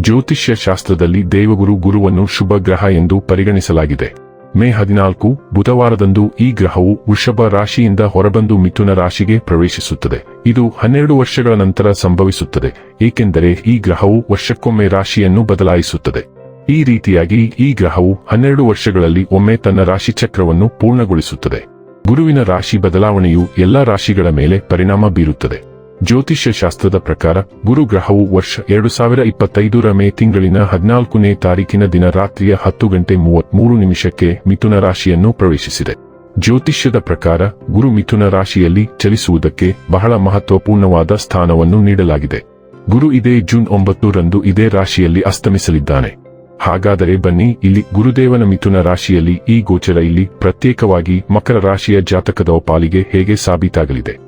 ಜ್ಯೋತಿಷ್ಯ ಶಾಸ್ತ್ರದಲ್ಲಿ ದೇವಗುರು ಗುರುವನ್ನು ಶುಭ ಗ್ರಹ ಎಂದು ಪರಿಗಣಿಸಲಾಗಿದೆ. ಮೇ ಹದಿನಾಲ್ಕು, ಬುಧವಾರದಂದು ಈ ಗ್ರಹವು ವೃಷಭ ರಾಶಿಯಿಂದ ಹೊರಬಂದು ಮಿಥುನ ರಾಶಿಗೆ ಪ್ರವೇಶಿಸುತ್ತದೆ. ಇದು ಹನ್ನೆರಡು ವರ್ಷಗಳ ನಂತರ ಸಂಭವಿಸುತ್ತದೆ, ಏಕೆಂದರೆ ಈ ಗ್ರಹವು ವರ್ಷಕ್ಕೊಮ್ಮೆ ರಾಶಿಯನ್ನು ಬದಲಾಯಿಸುತ್ತದೆ. ಈ ರೀತಿಯಾಗಿ ಈ ಗ್ರಹವು ಹನ್ನೆರಡು ವರ್ಷಗಳಲ್ಲಿ ಒಮ್ಮೆ ತನ್ನ ರಾಶಿ ಚಕ್ರವನ್ನು ಪೂರ್ಣಗೊಳಿಸುತ್ತದೆ. ಗುರುವಿನ ರಾಶಿ ಬದಲಾವಣೆಯು ಎಲ್ಲಾ ರಾಶಿಗಳ ಮೇಲೆ ಪರಿಣಾಮ ಬೀರುತ್ತದೆ. ಜ್ಯೋತಿಷ್ಯ ಶಾಸ್ತ್ರದ ಪ್ರಕಾರ ಗುರು ಗ್ರಹವು ವರ್ಷ ಎರಡು ಸಾವಿರ ಇಪ್ಪತ್ತೈದರ ಮೇ ತಿಂಗಳಿನ ಹದಿನಾಲ್ಕನೇ ತಾರೀಕಿನ ದಿನ ರಾತ್ರಿಯ ಹತ್ತು ಗಂಟೆ ಮೂವತ್ಮೂರು ನಿಮಿಷಕ್ಕೆ ಮಿಥುನ ರಾಶಿಯನ್ನು ಪ್ರವೇಶಿಸಿದೆ. ಜ್ಯೋತಿಷ್ಯದ ಪ್ರಕಾರ, ಗುರು ಮಿಥುನ ರಾಶಿಯಲ್ಲಿ ಚಲಿಸುವುದಕ್ಕೆ ಬಹಳ ಮಹತ್ವಪೂರ್ಣವಾದ ಸ್ಥಾನವನ್ನು ನೀಡಲಾಗಿದೆ. ಗುರು ಇದೇ ಜೂನ್ ಒಂಬತ್ತು ರಂದು ಇದೇ ರಾಶಿಯಲ್ಲಿ ಅಸ್ತಮಿಸಲಿದ್ದಾನೆ. ಹಾಗಾದರೆ ಬನ್ನಿ, ಇಲ್ಲಿ ಗುರುದೇವನ ಮಿಥುನ ರಾಶಿಯಲ್ಲಿ ಈ ಗೋಚರ ಇಲ್ಲಿ ಪ್ರತ್ಯೇಕವಾಗಿ ಮಕರ ರಾಶಿಯ ಜಾತಕದ ಪಾಲಿಗೆ ಹೇಗೆ ಸಾಬೀತಾಗಲಿದೆ?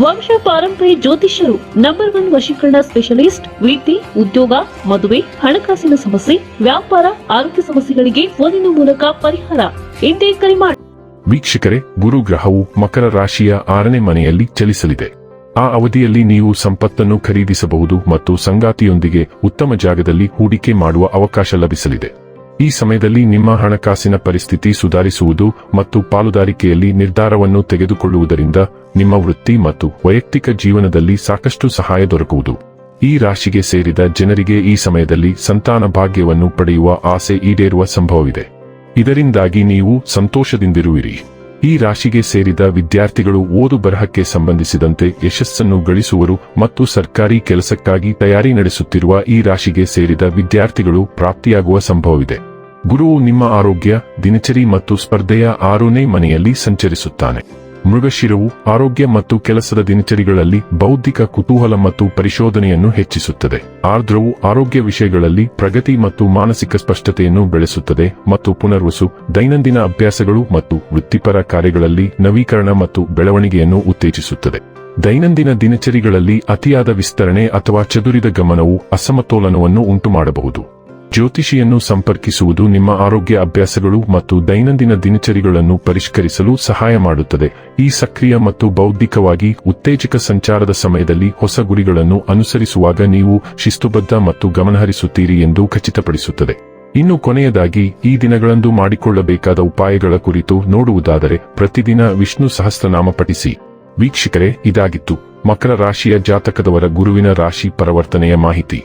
ವಂಶ ಪಾರಂಪರ್ಯ ಜ್ಯೋತಿಷ್ಯರು ನಂಬರ್ ಒನ್ ವಶೀಕರಣ ಸ್ಪೆಷಲಿಸ್ಟ್ ವೀತಿ ಉದ್ಯೋಗ, ಮದುವೆ, ಹಣಕಾಸಿನ ಸಮಸ್ಯೆ, ವ್ಯಾಪಾರ, ಆರೋಗ್ಯ ಸಮಸ್ಯೆಗಳಿಗೆ ಫೋನಿನ ಮೂಲಕ ಪರಿಹಾರ. ಇಂದೇ ಕರೆ ಮಾಡಿ ವೀಕ್ಷಕರೇ ಗುರು ಗ್ರಹವು ಮಕರ ರಾಶಿಯ ಆರನೇ ಮನೆಯಲ್ಲಿ ಚಲಿಸಲಿದೆ. ಆ ಅವಧಿಯಲ್ಲಿ ನೀವು ಸಂಪತ್ತನ್ನು ಖರೀದಿಸಬಹುದು ಮತ್ತು ಸಂಗಾತಿಯೊಂದಿಗೆ ಉತ್ತಮ ಜಾಗದಲ್ಲಿ ಹೂಡಿಕೆ ಮಾಡುವ ಅವಕಾಶ ಲಭಿಸಲಿದೆ. ಈ ಸಮಯದಲ್ಲಿ ನಿಮ್ಮ ಹಣಕಾಸಿನ ಪರಿಸ್ಥಿತಿ ಸುಧಾರಿಸುವುದು ಮತ್ತು ಪಾಲುದಾರಿಕೆಯಲ್ಲಿ ನಿರ್ಧಾರವನ್ನು ತೆಗೆದುಕೊಳ್ಳುವುದರಿಂದ ನಿಮ್ಮ ವೃತ್ತಿ ಮತ್ತು ವೈಯಕ್ತಿಕ ಜೀವನದಲ್ಲಿ ಸಾಕಷ್ಟು ಸಹಾಯ ದೊರಕುವುದು. ಈ ರಾಶಿಗೆ ಸೇರಿದ ಜನರಿಗೆ ಈ ಸಮಯದಲ್ಲಿ ಸಂತಾನ ಭಾಗ್ಯವನ್ನು ಪಡೆಯುವ ಆಸೆ ಈಡೇರುವ ಸಂಭವವಿದೆ. ಇದರಿಂದಾಗಿ ನೀವು ಸಂತೋಷದಿಂದಿರುವಿರಿ. ಈ ರಾಶಿಗೆ ಸೇರಿದ ವಿದ್ಯಾರ್ಥಿಗಳು ಓದು ಬರಹಕ್ಕೆ ಸಂಬಂಧಿಸಿದಂತೆ ಯಶಸ್ಸನ್ನು ಗಳಿಸುವರು ಮತ್ತು ಸರ್ಕಾರಿ ಕೆಲಸಕ್ಕಾಗಿ ತಯಾರಿ ನಡೆಸುತ್ತಿರುವ ಈ ರಾಶಿಗೆ ಸೇರಿದ ವಿದ್ಯಾರ್ಥಿಗಳು ಪ್ರಾಪ್ತಿಯಾಗುವ ಸಂಭವವಿದೆ. ಗುರುವು ನಿಮ್ಮ ಆರೋಗ್ಯ, ದಿನಚರಿ ಮತ್ತು ಸ್ಪರ್ಧೆಯ ಆರನೇ ಮನೆಯಲ್ಲಿ ಸಂಚರಿಸುತ್ತಾನೆ. ಮೃಗಶಿರವು ಆರೋಗ್ಯ ಮತ್ತು ಕೆಲಸದ ದಿನಚರಿಗಳಲ್ಲಿ ಬೌದ್ಧಿಕ ಕುತೂಹಲ ಮತ್ತು ಪರಿಶೋಧನೆಯನ್ನು ಹೆಚ್ಚಿಸುತ್ತದೆ. ಆರ್ದ್ರವು ಆರೋಗ್ಯ ವಿಷಯಗಳಲ್ಲಿ ಪ್ರಗತಿ ಮತ್ತು ಮಾನಸಿಕ ಸ್ಪಷ್ಟತೆಯನ್ನು ಬೆಳೆಸುತ್ತದೆ ಮತ್ತು ಪುನರ್ವಸು, ದೈನಂದಿನ ಅಭ್ಯಾಸಗಳು ಮತ್ತು ವೃತ್ತಿಪರ ಕಾರ್ಯಗಳಲ್ಲಿ ನವೀಕರಣ ಮತ್ತು ಬೆಳವಣಿಗೆಯನ್ನು ಉತ್ತೇಜಿಸುತ್ತದೆ. ದೈನಂದಿನ ದಿನಚರಿಗಳಲ್ಲಿ ಅತಿಯಾದ ವಿಸ್ತರಣೆ ಅಥವಾ ಚದುರಿದ ಗಮನವು ಅಸಮತೋಲನವನ್ನು ಉಂಟುಮಾಡಬಹುದು. ಜ್ಯೋತಿಷಿಯನ್ನು ಸಂಪರ್ಕಿಸುವುದು ನಿಮ್ಮ ಆರೋಗ್ಯ ಅಭ್ಯಾಸಗಳು ಮತ್ತು ದೈನಂದಿನ ದಿನಚರಿಗಳನ್ನು ಪರಿಷ್ಕರಿಸಲು ಸಹಾಯ ಮಾಡುತ್ತದೆ. ಈ ಸಕ್ರಿಯ ಮತ್ತು ಬೌದ್ಧಿಕವಾಗಿ ಉತ್ತೇಜಕ ಸಂಚಾರದ ಸಮಯದಲ್ಲಿ ಹೊಸ ಗುರಿಗಳನ್ನು ಅನುಸರಿಸುವಾಗ ನೀವು ಶಿಸ್ತುಬದ್ಧ ಮತ್ತು ಗಮನಹರಿಸುತ್ತೀರಿ ಎಂದು ಖಚಿತಪಡಿಸುತ್ತದೆ. ಇನ್ನು ಕೊನೆಯದಾಗಿ, ಈ ದಿನಗಳಂದು ಮಾಡಿಕೊಳ್ಳಬೇಕಾದ ಉಪಾಯಗಳ ಕುರಿತು ನೋಡುವುದಾದರೆ ಪ್ರತಿದಿನ ವಿಷ್ಣು ಸಹಸ್ರನಾಮ ಪಠಿಸಿ. ವೀಕ್ಷಕರೇ, ಇದಾಗಿತ್ತು. ಮಕರ ರಾಶಿಯ ಜಾತಕದವರ ಗುರುವಿನ ರಾಶಿ ಪರಿವರ್ತನೆಯ ಮಾಹಿತಿ.